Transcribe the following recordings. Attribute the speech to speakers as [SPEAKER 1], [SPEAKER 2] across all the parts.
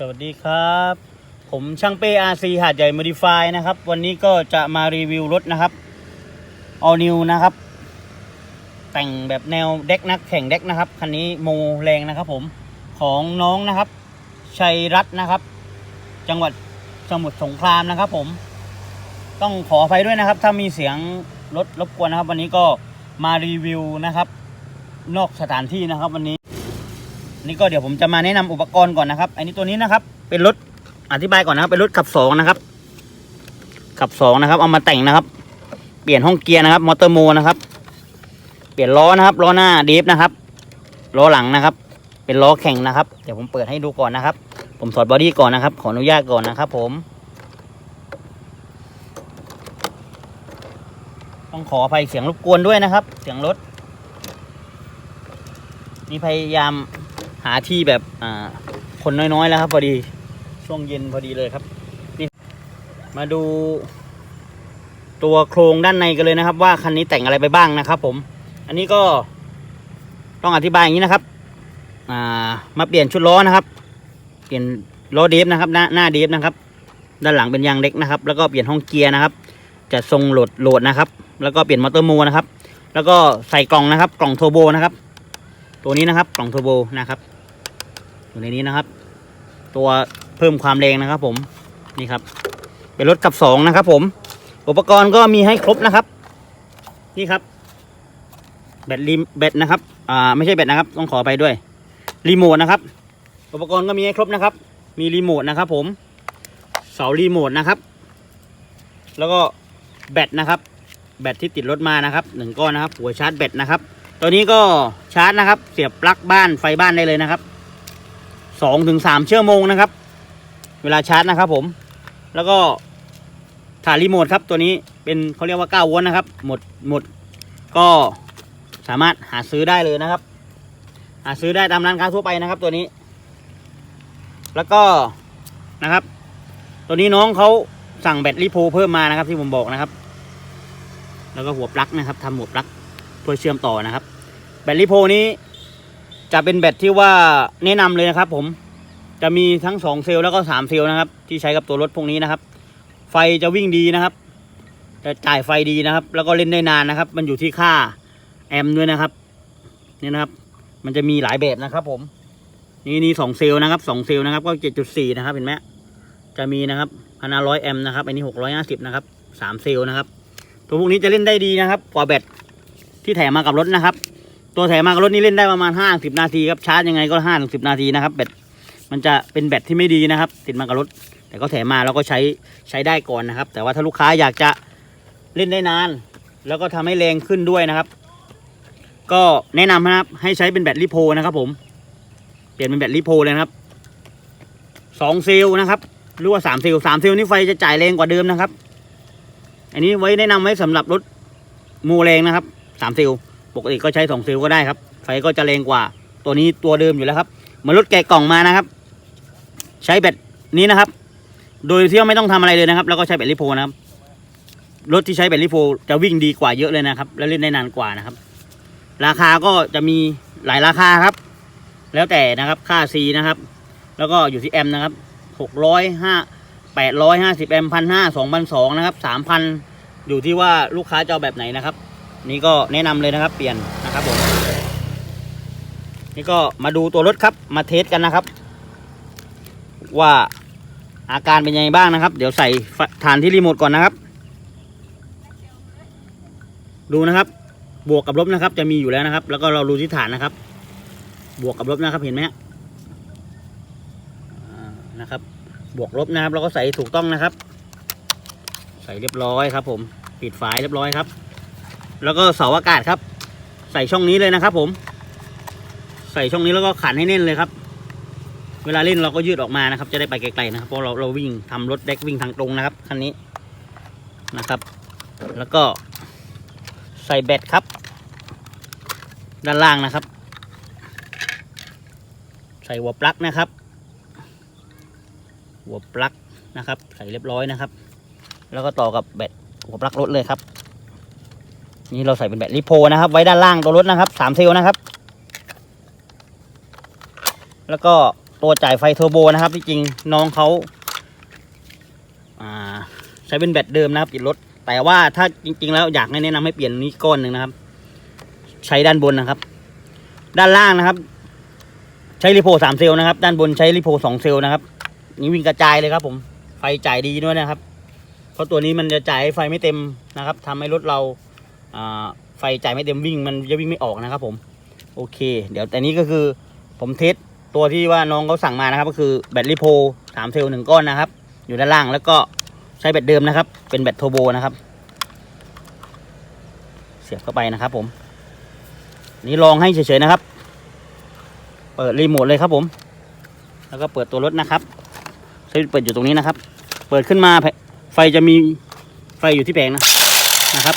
[SPEAKER 1] สวัสดีครับ ผมช่างเป้อาซีหาดใหญ่โมดิฟายนะครับ วันนี้ก็จะมารีวิวรถนะครับ All New นะครับ แต่งแบบแนวเด็กนักแข่งเด็กนะครับ คันนี้โมแรงนะครับผมของน้องนะครับ ชัยรัตน์นะครับ จังหวัดสมุทรสงครามนะครับผม ต้องขออภัยด้วยนะครับ ถ้ามีเสียงรถรบกวนนะครับ วันนี้ก็มารีวิวนะครับ นอกสถานที่นะครับ วันนี้ นี่ก็เดี๋ยวผมจะมาแนะนำอุปกรณ์ก่อนนะครับ อันนี้ตัวนี้นะครับ เป็นรถอธิบายก่อนนะครับ เป็นรถขับสองนะครับขับสองนะครับ เอามาแต่งนะครับ เปลี่ยนห้องเกียร์นะครับ มอเตอร์โมนะครับ เปลี่ยนล้อนะครับล้อหน้าเดฟนะครับล้อหลังนะครับ เป็นล้อแข่งนะครับ เดี๋ยวผมเปิดให้ดูก่อนนะครับ ผมถอดบอดี้ก่อนนะครับ ขออนุญาตก่อนนะครับ ผม ต้องขออภัยเสียงรบกวนด้วยนะครับ เสียงรถนี่พยายามาที่แบบอ่าคนน้อยๆแล้วครับพอดีช่วงเย็นพอดีเลยครับนี่มาดู ตัวโครงด้านในกันเลยนะครับ ว่าคันนี้แต่งอะไรไปบ้างนะครับ ผม อันนี้ก็ต้องอธิบายอย่างนี้นะครับ อ่า มาเปลี่ยนชุดล้อนะครับ เปลี่ยนล้อเดฟนะครับ หน้าหน้าเดฟนะครับ ด้านหลังเป็นยางเล็กนะครับ แล้วก็เปลี่ยนห้องเกียร์นะครับ จะทรงโหลดโหลดนะครับ แล้วก็เปลี่ยนมอเตอร์โมนะครับ แล้วก็ใส่กล่องนะครับ กล่องโทโบนะครับ ตัวนี้นะครับ กล่องเทอร์โบนะครับ อยู่ในนี้นะครับ ตัวเพิ่มความแรงนะครับ ผมนี่ครับ เป็นรถกับสองนะครับ ผม อุปกรณ์ก็มีให้ครบนะครับ นี่ครับ แบตรีแบตนะครับ อ่า ไม่ใช่แบตนะครับ ต้องขอไปด้วยรีโมทนะครับ อุปกรณ์ก็มีให้ครบนะครับ มีรีโมทนะครับ ผมเสารีโมทนะครับ แล้วก็แบตนะครับ แบตที่ติดรถมานะครับหนึ่งก้อนนะครับ หัวชาร์จแบตนะครับ ตัวนี้ก็ชาร์จนะครับ เสียบปลั๊กบ้านไฟบ้านได้เลยนะครับ สองถึงสามชั่วโมงนะครับ เวลาชาร์จนะครับผม แล้วก็ถ่ายรีโมทครับตัวนี้เป็นเขาเรียกว่า9โวลต์นะครับ หมดหมดก็สามารถหาซื้อได้เลยนะครับ หาซื้อได้ตามร้านค้าทั่วไปนะครับ ตัวนี้ แล้วก็นะครับ ตัวนี้น้องเขาสั่งแบตลิโพเพิ่มมานะครับ ที่ผมบอกนะครับ แล้วก็หัวปลั๊กนะครับทำหัวปลั๊กเพื่อเชื่อมต่อนะครับ แบตลิโพนี้ จะเป็นแบตที่ว่าแนะนำเลยนะครับ ผมจะมีทั้ง 2 เซลล์แล้วก็ 3 เซลล์นะครับ ที่ใช้กับตัวรถพวกนี้นะครับ ไฟจะวิ่งดีนะครับจะจ่ายไฟดีนะครับ แล้วก็เล่นได้นานนะครับ มันอยู่ที่ค่าแอมด้วยนะครับนี่นะครับ มันจะมีหลายแบบนะครับ ผม นี่นี่สองเซลล์นะครับสองเซลล์นะครับ ก็เจ็ดจุดสี่นะครับเห็นไหมจะมีนะครับพันห้าร้อยแอมนะครับ อันนี้หกร้อยห้าสิบนะครับสามเซลล์นะครับ ตัวพวกนี้จะเล่นได้ดีนะครับกว่าแบตที่แถมมากับรถนะครับ ตัวแถมมากับรถนี่เล่นได้ประมาณห้าสิบนาทีครับชาร์จยังไงก็ห้าถึงสิบนาทีนะครับแบตมันจะเป็นแบตที่ไม่ดีนะครับ ติดมากับรถ แต่ก็แถมมาแล้วก็ใช้ใช้ได้ก่อนนะครับ แต่ว่าถ้าลูกค้าอยากจะเล่นได้นาน แล้วก็ทำให้แรงขึ้นด้วยนะครับ ก็แนะนำนะครับให้ใช้เป็นแบตลิโพนะครับ ผม เปลี่ยนเป็นแบตลิโพเลยนะครับสองเซลนะครับหรือว่าสามเซลสามเซลนี่ไฟจะจ่ายแรงกว่าเดิมนะครับ อันนี้ไว้แนะนำไว้สำหรับรถโมแรงนะครับสามเซล ปกติก็ใช้สองเซลล์ก็ได้ครับ ไฟก็จะแรงกว่า ตัวนี้ตัวเดิมอยู่แล้วครับเหมือนรถแกะกล่องมานะครับ ใช้แบตนี้นะครับ โดยที่ไม่ต้องทำอะไรเลยนะครับ แล้วก็ใช้แบตลิโพนะครับรถที่ใช้แบตลิโพจะวิ่งดีกว่าเยอะเลยนะครับ และเล่นได้นานกว่านะครับ ราคาก็จะมีหลายราคาครับ แล้วแต่นะครับค่าซีนะครับ แล้วก็อยู่ที่แอมนะครับหกร้อยห้าแปดร้อยห้าสิบแอมพันห้าสองพันสองนะครับสามพันอยู่ที่ว่าลูกค้าจะเอาแบบไหนนะครับ นี่ก็แนะนำเลยนะครับ เปลี่ยนนะครับผมนี่ก็มาดูตัวรถครับ มาเทสกันนะครับ ว่าอาการเป็นยังไงบ้างนะครับ เดี๋ยวใส่ฐานที่รีโมทก่อนนะครับ ดูนะครับ บวกกับลบนะครับ จะมีอยู่แล้วนะครับ แล้วก็เราดูที่ฐานนะครับ บวกกับลบนะครับเห็นไหมนะครับ บวกลบนะครับแล้วก็ใส่ถูกต้องนะครับ ใส่เรียบร้อยครับ ผมปิดฝายเรียบร้อยครับ แล้วก็เสาอากาศครับ ใส่ช่องนี้เลยนะครับ ผม ใส่ช่องนี้แล้วก็ขันให้แน่นเลยครับ เวลาเล่นเราก็ยืดออกมานะครับ จะได้ไปไกลๆนะครับเพราะเราเราวิ่งทำรถเด็กวิ่งทางตรงนะครับคันนี้นะครับ แล้วก็ใส่แบตครับ ด้านล่างนะครับ ใส่หัวปลั๊กนะครับ หัวปลั๊กนะครับ ใส่เรียบร้อยนะครับ แล้วก็ต่อกับแบตหัวปลั๊กรถเลยครับ นี่เราใส่เป็นแบตลิโพนะครับ ไว้ด้านล่างตัวรถนะครับสามเซลนะครับ แล้วก็ตัวจ่ายไฟเทอร์โบนะครับที่จริงน้องเขาใช้เป็นแบตเดิมนะครับติดรถ แต่ว่าถ้าจริง ๆ แล้วอยากแนะนำให้เปลี่ยนนี้ก้อนหนึ่งนะครับ ใช้ด้านบนนะครับ ด้านล่างนะครับ ใช้รีโพสามเซลนะครับ ด้านบนใช้รีโพสองเซลนะครับนี่วิ่งกระจายเลยครับ ผมไฟจ่ายดีด้วยนะครับ เพราะตัวนี้มันจะจ่ายไฟไม่เต็มนะครับทำให้รถเรา ไฟจ่ายไม่เต็มวิ่งมันจะวิ่งไม่ออกนะครับผมโอเค เดี๋ยวแต่นี้ก็คือผมเทสตัวที่ว่าน้องเขาสั่งมานะครับก็คือแบตลิโพสามเซลล์หนึ่งก้อนนะครับ อยู่ด้านล่างแล้วก็ใช้แบตเดิมนะครับ เป็นแบตโทโบนะครับ เสียบเข้าไปนะครับผม นี่ลองให้เฉยๆนะครับ เปิดรีโมทเลยครับผม แล้วก็เปิดตัวรถนะครับสวิตช์เปิดอยู่ตรงนี้นะครับ เปิดขึ้นมาไฟไฟจะมีไฟอยู่ที่แผงนะนะครับ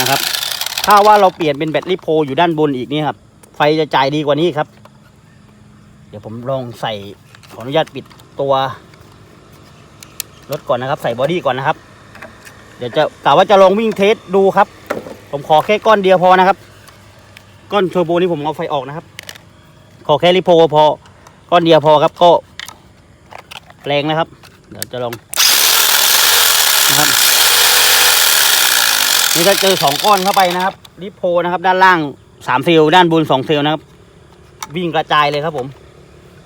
[SPEAKER 1] นะครับ ถ้าว่าเราเปลี่ยนเป็นแบตลิโพอยู่ด้านบนอีกนี่ครับ ไฟจะจ่ายดีกว่านี้ครับ เดี๋ยวผมลองใส่ขออนุญาตปิดตัวรถก่อนนะครับ ใส่บอดี้ก่อนนะครับ เดี๋ยวจะกะว่าจะลองวิ่งเทสดูครับ ผมขอแค่ก้อนเดียวพอนะครับ ก้อนเทอร์โบนี่ผมเอาไฟออกนะครับ ขอแค่ลิโพพอ ก้อนเดียวพอครับก็แรงนะครับ เดี๋ยวจะลองนะครับ นี่ถ้าเจอสองก้อนเข้าไปนะครับลิโพนะครับ ด้านล่างสามเซลล์ด้านบนสองเซลล์นะครับ วิ่งกระจายเลยครับผม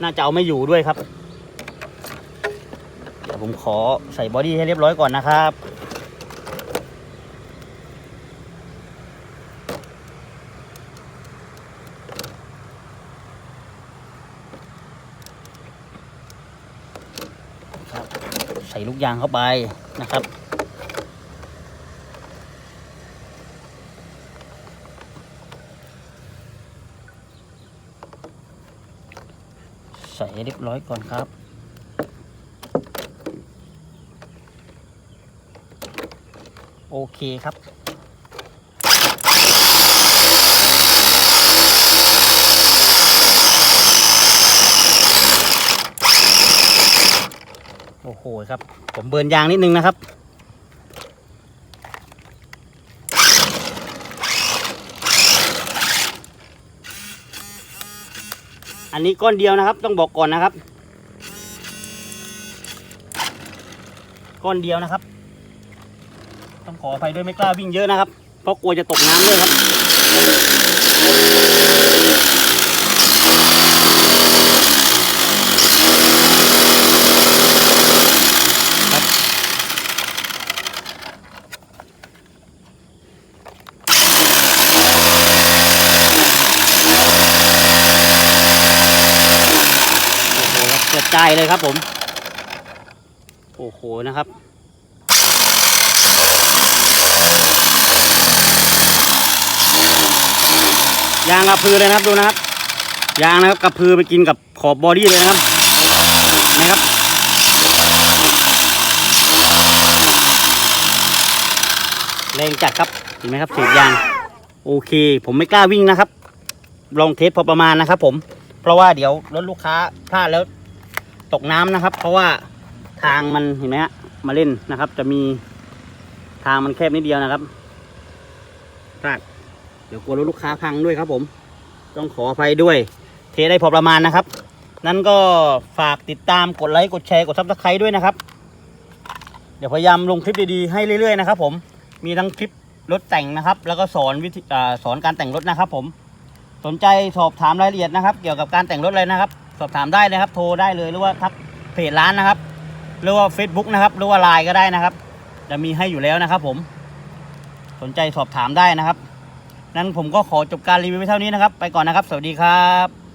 [SPEAKER 1] น่าจะเอาไม่อยู่ด้วยครับ เดี๋ยวผมขอใส่บอดี้ให้เรียบร้อยก่อนนะครับใส่ลูกยางเข้าไปนะครับ ใส่เรียบร้อยก่อนครับ โอเคครับโอ้โหครับ ผมเบิร์นยางนิดนึงนะครับ อันนี้ก้อนเดียวนะครับ ต้องบอกก่อนนะครับ ก้อนเดียวนะครับ ต้องขออภัยด้วยไม่กล้าวิ่งเยอะนะครับ เพราะกลัวจะตกน้ำด้วยครับ โอ้โหครับ กระจายเลยครับผม โอ้โหนะครับยางกระพือเลยนะครับดูนะครับยางนะครับกระพือไปกินกับขอบบอดี้เลยนะครับนะครับ แรงจัดครับเห็นไหมครับเศษยางโอเค ผมไม่กล้าวิ่งนะครับ ลองเทสพอประมาณนะครับ ผม เพราะว่าเดี๋ยวรถลูกค้าพลาดแล้ว ตกน้ำนะครับ เพราะว่าทางมันเห็นไหมฮะมาเล่นนะครับ จะมีทางมันแคบนิดเดียวนะครับพลาดเดี๋ยวกลัวรถลูกค้าพังด้วยครับ ผม ต้องขออภัยด้วย เทได้พอประมาณนะครับ นั้นก็ฝากติดตามกดไลค์กดแชร์กดซับสไครต์ด้วยนะครับ เดี๋ยวพยายามลงคลิปดีๆให้เรื่อยๆนะครับ ผมมีทั้งคลิปรถแต่งนะครับ แล้วก็สอนวิธีสอนการแต่งรถนะครับ ผมสนใจสอบถามรายละเอียดนะครับ เกี่ยวกับการแต่งรถเลยนะครับ สอบถามได้เลยครับ โทรได้เลยหรือว่าทักเพจร้านนะครับ หรือว่า Facebook นะครับ หรือว่าไลน์ก็ได้นะครับ จะมีให้อยู่แล้วนะครับ ผม สนใจสอบถามได้นะครับ นั้นผมก็ขอจบการรีวิวไว้เท่านี้นะครับ ไปก่อนนะครับ สวัสดีครับ